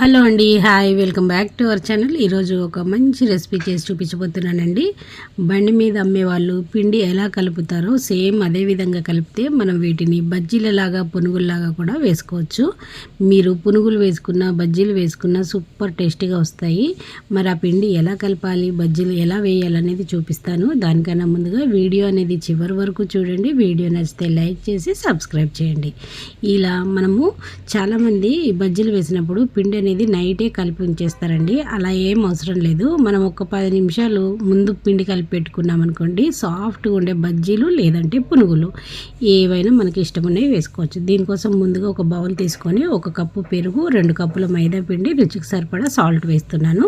Hello అండి hi welcome back to our channel. ఈరోజు ఒక మంచి రెసిపీ చేసి చూపించబోతున్నానండి. బండి మీద అమ్మేవాళ్ళు పిండి ఎలా కలుపుతారో సేమ్ అదే విధంగా కలిపితే మనం వీటిని బజ్జీలలాగా పునుగుల్లాగా కూడా వేసుకోవచ్చు. మీరు పునుగులు వేసుకున్న బజ్జీలు వేసుకున్న సూపర్ టేస్టీగా వస్తాయి. మరి ఆ పిండి ఎలా కలపాలి బజ్జీలు ఎలా వేయాలనేది చూపిస్తాను. దానికన్నా ముందుగా వీడియో అనేది చివరి వరకు చూడండి. వీడియో నచ్చితే లైక్ చేసి సబ్స్క్రైబ్ చేయండి. ఇలా మనము చాలామంది బజ్జీలు వేసినప్పుడు పిండి అనేది నైటే కలిపి ఉంచేస్తారండి. అలా ఏం అవసరం లేదు. మనం ఒక పది నిమిషాలు ముందు పిండి కలిపి పెట్టుకున్నాం అనుకోండి సాఫ్ట్గా ఉండే బజ్జీలు లేదంటే పునుగులు ఏవైనా మనకి ఇష్టం ఉన్నవి వేసుకోవచ్చు. దీనికోసం ముందుగా ఒక బౌల్ తీసుకొని ఒక కప్పు పెరుగు రెండు కప్పుల మైదా పిండి రుచికి సరిపడా సాల్ట్ వేస్తున్నాను.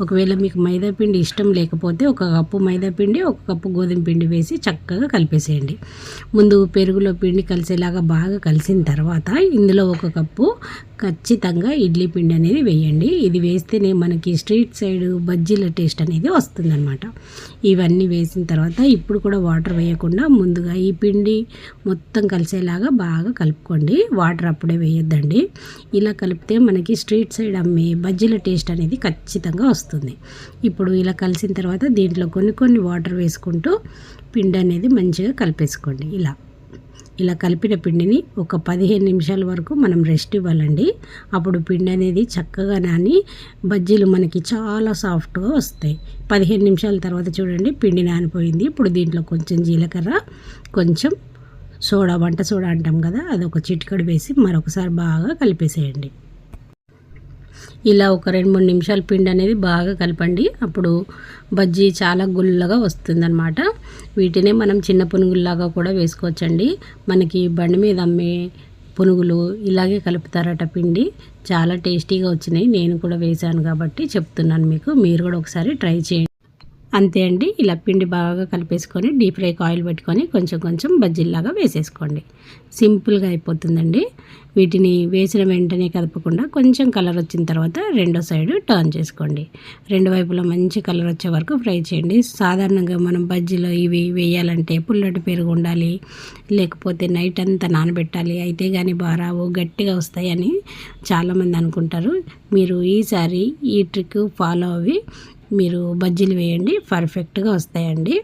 ఒకవేళ మీకు మైదా పిండి ఇష్టం లేకపోతే ఒక కప్పు మైదా పిండి ఒక కప్పు గోధుమ పిండి వేసి చక్కగా కలిపేసేయండి. ముందు పెరుగులో పిండి కలిసేలాగా బాగా కలిసిన తర్వాత ఇందులో ఒక కప్పు ఖచ్చితంగా ఇడ్లీ పిండి పిండి అనేది వేయండి. ఇది వేస్తేనే మనకి స్ట్రీట్ సైడ్ బజ్జీల టేస్ట్ అనేది వస్తుందన్నమాట. ఇవన్నీ వేసిన తర్వాత ఇప్పుడు కూడా వాటర్ వేయకుండా ముందుగా ఈ పిండి మొత్తం కలిసేలాగా బాగా కలుపుకోండి. వాటర్ అప్పుడే వేయొద్దండి. ఇలా కలిపితే మనకి స్ట్రీట్ సైడ్ అమ్మే బజ్జీల టేస్ట్ అనేది ఖచ్చితంగా వస్తుంది. ఇప్పుడు ఇలా కలిసిన తర్వాత దీంట్లో కొన్ని కొన్ని వాటర్ వేసుకుంటూ పిండి అనేది మంచిగా కలిపేసుకోండి. ఇలా. ఇలా కలిపిన పిండిని ఒక పదిహేను నిమిషాల వరకు మనం రెస్ట్ ఇవ్వాలండి. అప్పుడు పిండి అనేది చక్కగా నాని బజ్జీలు మనకి చాలా సాఫ్ట్గా వస్తాయి. పదిహేను నిమిషాల తర్వాత చూడండి పిండి నానిపోయింది. ఇప్పుడు దీంట్లో కొంచెం జీలకర్ర కొంచెం సోడా వంట సోడా అంటాం కదా అది ఒక చిటికడు వేసి మరొకసారి బాగా కలిపేసేయండి. ఇలా ఒక రెండు మూడు నిమిషాలు పిండి అనేది బాగా కలపండి. అప్పుడు బజ్జీ చాలా గుల్లగా వస్తుందన్నమాట. వీటినే మనం చిన్న పునుగుల్లాగా కూడా వేసుకోవచ్చండి. మనకి బండి మీద అమ్మే పునుగులు ఇలాగే కలుపుతారట పిండి. చాలా టేస్టీగా వచ్చినాయి. నేను కూడా వేశాను కాబట్టి చెప్తున్నాను మీకు. మీరు కూడా ఒకసారి ట్రై చేయండి. అంతే అండి. ఇలా పిండి బాగా కలిపేసుకొని డీప్ ఫ్రై ఆయిల్ పెట్టుకొని కొంచెం కొంచెం బజ్జీల్లాగా వేసేసుకోండి. సింపుల్గా అయిపోతుందండి. వీటిని వేసిన వెంటనే కదపకుండా కొంచెం కలర్ వచ్చిన తర్వాత రెండో సైడ్ టర్న్ చేసుకోండి. రెండు వైపులా మంచి కలర్ వచ్చే వరకు ఫ్రై చేయండి. సాధారణంగా మనం బజ్జీలో ఇవి వేయాలంటే పుల్లటి పెరుగు ఉండాలి లేకపోతే నైట్ అంతా నానబెట్టాలి అయితే కానీ బారావు గట్టిగా వస్తాయని చాలామంది అనుకుంటారు. మీరు ఈసారి ఈ ట్రిక్ ఫాలో అవి మీరు బజ్జీలు వేయండి పర్ఫెక్ట్గా వస్తాయండి.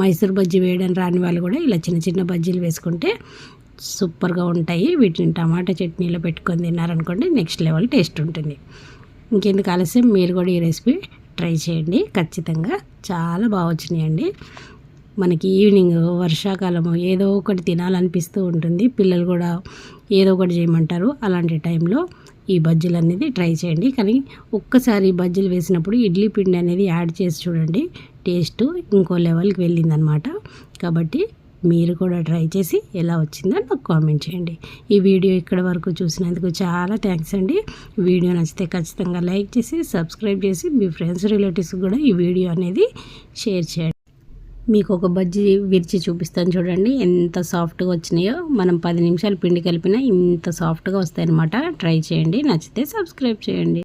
మైసూర్ బజ్జీ వేయడం రాని వాళ్ళు కూడా ఇలా చిన్న చిన్న బజ్జీలు వేసుకుంటే సూపర్గా ఉంటాయి. వీటిని టమాటా చట్నీలో పెట్టుకొని తిన్నారనుకోండి నెక్స్ట్ లెవెల్ టేస్ట్ ఉంటుంది. ఇంకెందుకు ఆలస్యం? మీరు కూడా ఈ రెసిపీ ట్రై చేయండి. ఖచ్చితంగా చాలా బాగా వచ్చినాయండి. మనకి ఈవినింగ్ వర్షాకాలము ఏదో ఒకటి తినాలనిపిస్తూ ఉంటుంది. పిల్లలు కూడా ఏదో ఒకటి చేయమంటారు. అలాంటి టైంలో ఈ బజ్జీలు అనేది ట్రై చేయండి. కానీ ఒక్కసారి బజ్జీలు వేసినప్పుడు ఇడ్లీ పిండి అనేది యాడ్ చేసి చూడండి. టేస్ట్ ఇంకో లెవెల్కి వెళ్ళిందనమాట. కాబట్టి మీరు కూడా ట్రై చేసి ఎలా వచ్చిందో నాకు కామెంట్ చేయండి. ఈ వీడియో ఇక్కడ వరకు చూసినందుకు చాలా థ్యాంక్స్ అండి. వీడియో నచ్చితే ఖచ్చితంగా లైక్ చేసి సబ్స్క్రైబ్ చేసి మీ ఫ్రెండ్స్ రిలేటివ్స్ కూడా ఈ వీడియో అనేది షేర్ చేయండి. మీకు ఒక బజ్జీ విరిచి చూపిస్తాను చూడండి. ఎంత సాఫ్ట్గా వచ్చినాయో. మనం పది నిమిషాలు పిండి కలిపినా ఇంత సాఫ్ట్గా వస్తాయన్నమాట. ట్రై చేయండి. నచ్చితే సబ్స్క్రైబ్ చేయండి.